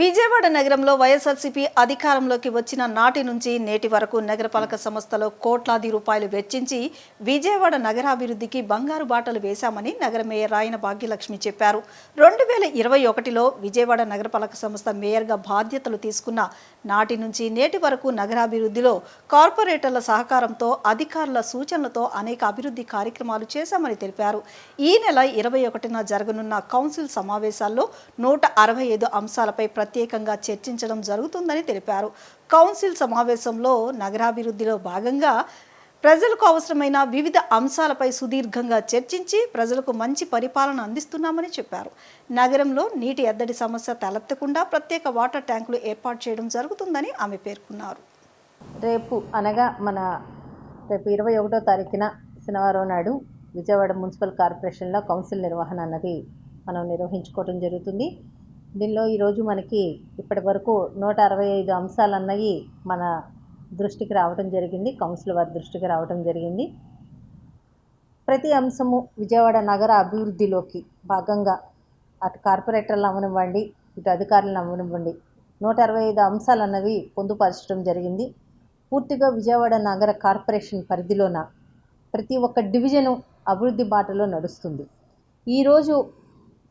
విజయవాడ నగరంలో వైఎస్ఆర్సీపీ అధికారంలోకి వచ్చిన నాటి నుంచి నేటి వరకు నగరపాలక సంస్థలో కోట్లాది రూపాయలు వెచ్చించి విజయవాడ నగరాభివృద్ధికి బంగారు బాటలు వేశామని నగర మేయర్ రాయన భాగ్యలక్ష్మి చెప్పారు. రెండు వేల ఇరవై ఒకటిలో విజయవాడ నగరపాలక సంస్థ మేయర్గా బాధ్యతలు తీసుకున్న నాటి నుంచి నేటి వరకు నగరాభివృద్ధిలో కార్పొరేటర్ల సహకారంతో అధికారుల సూచనలతో అనేక అభివృద్ధి కార్యక్రమాలు చేశామని తెలిపారు. ఈ నెల ఇరవై ఒకటిన జరగనున్న కౌన్సిల్ సమావేశాల్లో నూట అరవై ఐదు అంశాలపై ప్రత్యేకంగా చర్చించడం జరుగుతుందని తెలిపారు. కౌన్సిల్ సమావేశంలో నగరాభివృద్ధిలో భాగంగా ప్రజలకు అవసరమైన వివిధ అంశాలపై సుదీర్ఘంగా చర్చించి ప్రజలకు మంచి పరిపాలన అందిస్తున్నామని చెప్పారు. నగరంలో నీటి ఎద్దడి సమస్య తలెత్తకుండా ప్రత్యేక వాటర్ ట్యాంకులు ఏర్పాటు చేయడం జరుగుతుందని ఆమె పేర్కొన్నారు. రేపు అనగా మన రేపు ఇరవై ఒకటో తారీఖున శనివారం నాడు విజయవాడ మున్సిపల్ కార్పొరేషన్లో కౌన్సిల్ నిర్వహణ అన్నది మనం నిర్వహించుకోవడం జరుగుతుంది. దీనిలో ఈరోజు మనకి ఇప్పటి వరకు నూట అరవై ఐదు అంశాలు అన్నవి మన దృష్టికి రావడం జరిగింది కౌన్సిల్ వారి దృష్టికి రావడం జరిగింది. ప్రతి అంశము విజయవాడ నగర అభివృద్ధిలోకి భాగంగా అటు కార్పొరేటర్లు అవ్వనివ్వండి ఇటు అధికారులను అవ్వనివ్వండి నూట అరవై ఐదు అంశాలు అన్నవి పొందుపరచడం జరిగింది. పూర్తిగా విజయవాడ నగర కార్పొరేషన్ పరిధిలోన ప్రతి ఒక్క డివిజను అభివృద్ధి బాటలో నడుస్తుంది. ఈరోజు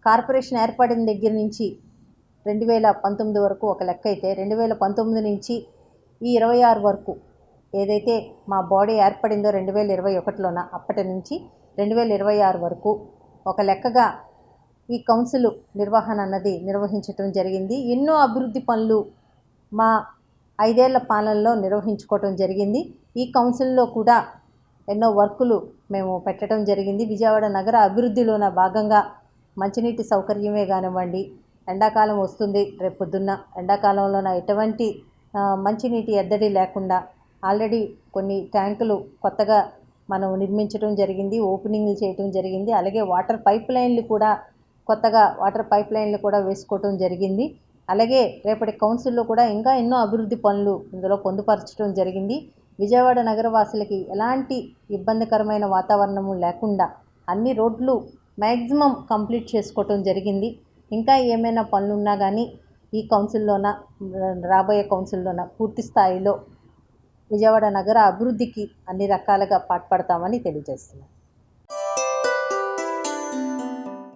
కార్పొరేషన్ ఏర్పడిన దగ్గర నుంచి రెండు వేల పంతొమ్మిది వరకు ఒక లెక్క అయితే రెండు వేల పంతొమ్మిది నుంచి ఈ ఇరవై ఆరు వరకు ఏదైతే మా బాడీ ఏర్పడిందో రెండు వేల ఇరవై ఒకటిలోన అప్పటి నుంచి రెండు వేల ఇరవై ఆరు వరకు ఒక లెక్కగా ఈ కౌన్సిల్ నిర్వహణ అన్నది నిర్వహించటం జరిగింది. ఎన్నో అభివృద్ధి పనులు మా ఐదేళ్ళ పాలనలో నిర్వహించుకోవటం జరిగింది. ఈ కౌన్సిల్లో కూడా ఎన్నో వర్కులు మేము పెట్టడం జరిగింది. విజయవాడ నగర అభివృద్ధిలోన భాగంగా మంచినీటి సౌకర్యమే కానివ్వండి ఎండాకాలం వస్తుంది. రేపు పొద్దున్న ఎండాకాలంలోన ఎటువంటి మంచినీటి ఎద్దడి లేకుండా ఆల్రెడీ కొన్ని ట్యాంకులు కొత్తగా మనం నిర్మించడం జరిగింది ఓపెనింగ్లు చేయడం జరిగింది. అలాగే వాటర్ పైప్ లైన్లు కూడా కొత్తగా వాటర్ పైప్ లైన్లు కూడా వేసుకోవటం జరిగింది. అలాగే రేపటి కౌన్సిల్లో కూడా ఇంకా ఎన్నో అభివృద్ధి పనులు ఇందులో పొందుపరచడం జరిగింది. విజయవాడ నగరవాసులకి ఎలాంటి ఇబ్బందికరమైన వాతావరణము లేకుండా అన్ని రోడ్లు మ్యాక్సిమం కంప్లీట్ చేసుకోవటం జరిగింది. ఇంకా ఏమైనా పనులు ఉన్నా కానీ ఈ కౌన్సిల్లోన రాబోయే కౌన్సిల్లోన పూర్తి స్థాయిలో విజయవాడ నగర అభివృద్ధికి అన్ని రకాలుగా పాటుపడతామని తెలియజేస్తున్నాను